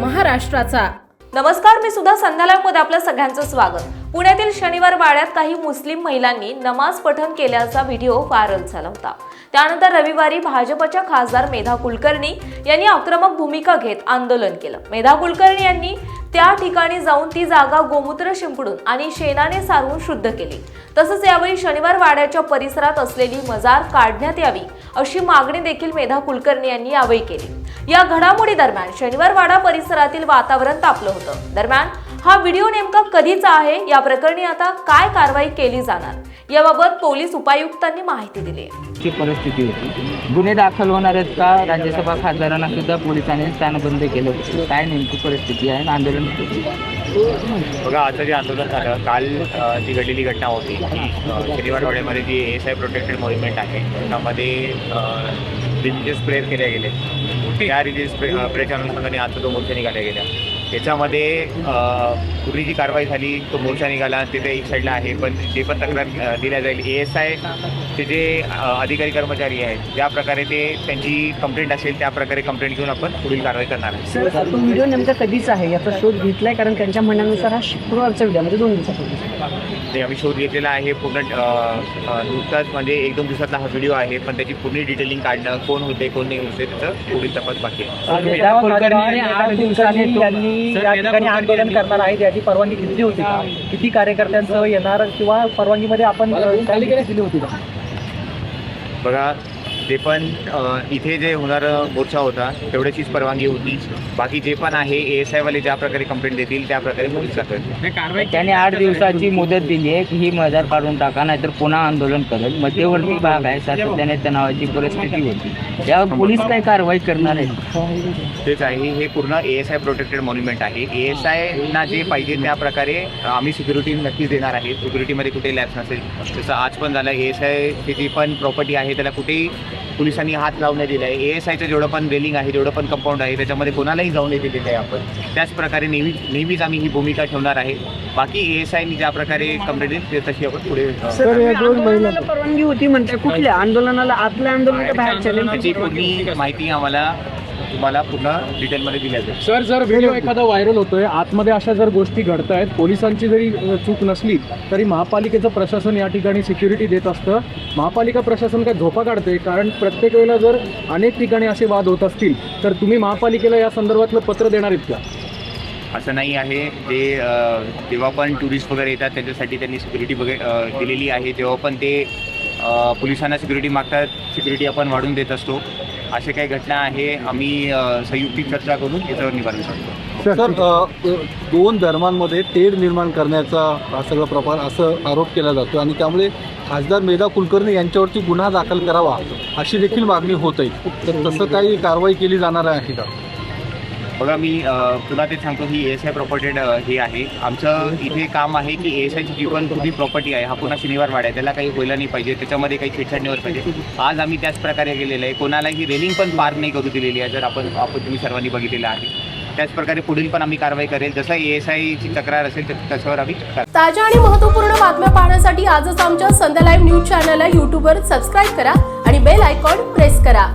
महाराष्ट्राचा. नमस्कार मी सुद्धा संध्यालामध्ये आपलं सगळ्यांचं स्वागत. पुण्यातील शनिवार वाड्यात काही मुस्लिम महिलांनी नमाज पठण केल्याचा व्हिडिओ व्हायरल झाला होता. त्यानंतर रविवारी भाजपच्या खासदार मेधा कुलकर्णी यांनी आक्रमक भूमिका घेत आंदोलन केलं. मेधा कुलकर्णी यांनी त्या ठिकाणी जाऊन ती जागा गोमूत्र शिंपडून आणि शेणाने सारवून शुद्ध केली. तसंच यावेळी शनिवार वाड्याच्या परिसरात असलेली मजार काढण्यात यावी अशी मागणी देखील मेधा कुलकर्णी यांनी यावेळी केली. या घडामोडी दरम्यान शनिवार वाडा परिसरातील वातावरण तापलं होतं. दरम्यान हा व्हिडिओ नेमका कधीचा आहे? या प्रकरणी आता काय कारवाई केली जाणार? याबाबत पोलीस उपायुक्तांनी माहिती दिली ची परिस्थिती होती. गुन्हे दाखल होणार आहेत का? राज्यसभा खासदारांना सुद्धा पोलिसांनी स्थानबंद केलं होतं. काय नेमकी परिस्थिती आहे? आंदोलन बघा आता जे आंदोलन झालं काल जी घडलेली घटना होती शनिवारवाड्यामध्ये जी एस आय प्रोटेक्टेड मुवमेंट आहे. त्यामध्ये रिलिजियस प्रेयर केल्या गेले. त्या रिलीज प्रे प्रेयरच्या अनुषंगाने आता तो मोर्चा निघाल्या गेल्या. त्याच्यामध्ये अ, पूर्वी जी कारवाई झाली तो मोर्चा निघाला तिथे एक साईडला आहे पण जे पण तक्रार दिल्या जाईल. ए एस आयचे जे अ, अधिकारी कर्मचारी आहेत ज्या प्रकारे ते त्यांची कंप्लेंट असेल त्या प्रकारे कंप्लेंट घेऊन आपण पुढील कारवाई करणार आहे सर तो व्हिडिओ नेमका कधीच आहे? याचा शोध घेतलाय कारण त्यांच्या म्हणण्यानुसार हा शुक्रवारचा व्हिडिओ म्हणजे दोन दिवसापूर्वी ते आम्ही शोध घेतलेला आहे पूर्ण नुकताच म्हणजे एक दोन दिवसातला हा व्हिडिओ आहे पण त्याची पूर्ण डिटेलिंग काढणं कोण होते कोण नाही होते त्याचं पुढील तपास बाकी आहे. त्यांनी या ठिकाणी आंदोलन करणार आहेत याची परवानगी घेतली होती का? किती कार्यकर्त्यांसह येणार किंवा परवानगीमध्ये आपण दिली होती का? बघा जे पण इथे जे होणारं मोर्चा होता तेवढ्याचीच परवानगी होती. बाकी जे पण आहे ए एस आयवाले ज्या प्रकारे कंप्लेंट देतील त्या प्रकारे पोलीस करतील त्याने आठ दिवसाची मुदत दिली आहे की ही मजार काढून टाका नाहीतर पुन्हा आंदोलन करेल. मध्यवर्ती भाग आहे सातत्याने तणावाची परिस्थिती होती. यावर पोलीस काय कारवाई करणार आहेत? तेच आहे हे पूर्ण A S I protected monument आहे. ए एस आयना जे पाहिजे त्या प्रकारे आम्ही सिक्युरिटी नक्कीच देणार आहे. सिक्युरिटीमध्ये कुठेही लॅब्स नसेल. जसं आज पण झालं ए एस आयची जी पण प्रॉपर्टी आहे त्याला कुठेही पोलिसांनी हात लावण्यात दिला आहे. ए एस आयचं जेवढं पण रेलिंग आहे जेवढं पण कंपाऊंड आहे त्याच्यामध्ये कोणालाही जाऊन येते दिलेलं आहे आपण. त्याच प्रकारे नेहमी नेहमीच आम्ही ही भूमिका ठेवणार आहे. बाकी ए एस आयनी ज्या प्रकारे कंप्लेंट दिली तशी आपण पुढे आंदोलनाला परवानगी होती म्हणताय कुठल्या आंदोलनाला आतल्या आंदोलन का बाहेरच्या त्याची पूर्ण माहिती आम्हाला तुम्हाला पूर्ण डिटेलमध्ये दिल्या जाईल. सर जर व्हिडिओ एखादा व्हायरल होतोय आतमध्ये अशा जर गोष्टी घडत आहेत पोलिसांची जरी चूक नसली तरी महापालिकेचं प्रशासन या ठिकाणी सिक्युरिटी देत असतं. महापालिका प्रशासन काय झोपा काढते कारण प्रत्येक वेळेला जर अनेक ठिकाणी असे वाद होत असतील तर तुम्ही महापालिकेला या संदर्भातलं पत्र देणार आहेत का? असं नाही आहे. ते जेव्हा पण टुरिस्ट वगैरे येतात त्यांच्यासाठी त्यांनी सिक्युरिटी वगैरे दिलेली आहे. तेव्हा पण ते अ, पोलिसांना सिक्युरिटी मागतात. सिक्युरिटी आपण वाढवून देत असतो. असे काही घटना आहे आम्ही संयुक्तिक चर्चा करून याच्यावर निवारण करतो सर दोन धर्मांमध्ये तेढ निर्माण करण्याचा हा सगळा प्रकार असं आरोप केला जातो आणि त्यामुळे खासदार मेधा कुलकर्णी यांच्यावरती गुन्हा दाखल करावा अशी देखील मागणी होत आहे. तर तसं काही कारवाई केली जाणार आहे का? बघा मी तुला ते सांगतो ही एस आय प्रॉपर्टेड हे आहे. आमचं इथे काम आहे की एस आयची जी पण कुठली प्रॉपर्टी आहे. हा पुन्हा शनिवार वाढ आहे. त्याला काही व्हायला नाही पाहिजे. त्याच्यामध्ये काही छेडछाड नाही पाहिजे. आज आम्ही त्याच प्रकारे गेलेलं आहे. कोणालाही रेलिंग पण पार नाही करू दिलेली आहे जर आपण आपण तुम्ही सर्वांनी बघितलेलं आहे. त्याच प्रकारे पुढील पण आम्ही कारवाई करेल. जसं ए एस आयची तक्रार असेल त्याच्यावर आम्ही ताज्या आणि महत्त्वपूर्ण बातम्या पाहण्यासाठी आजच आमच्या संध्या लाईव्ह न्यूज चॅनलला यूट्यूबवर सबस्क्राईब करा आणि बेल आयकॉन प्रेस करा.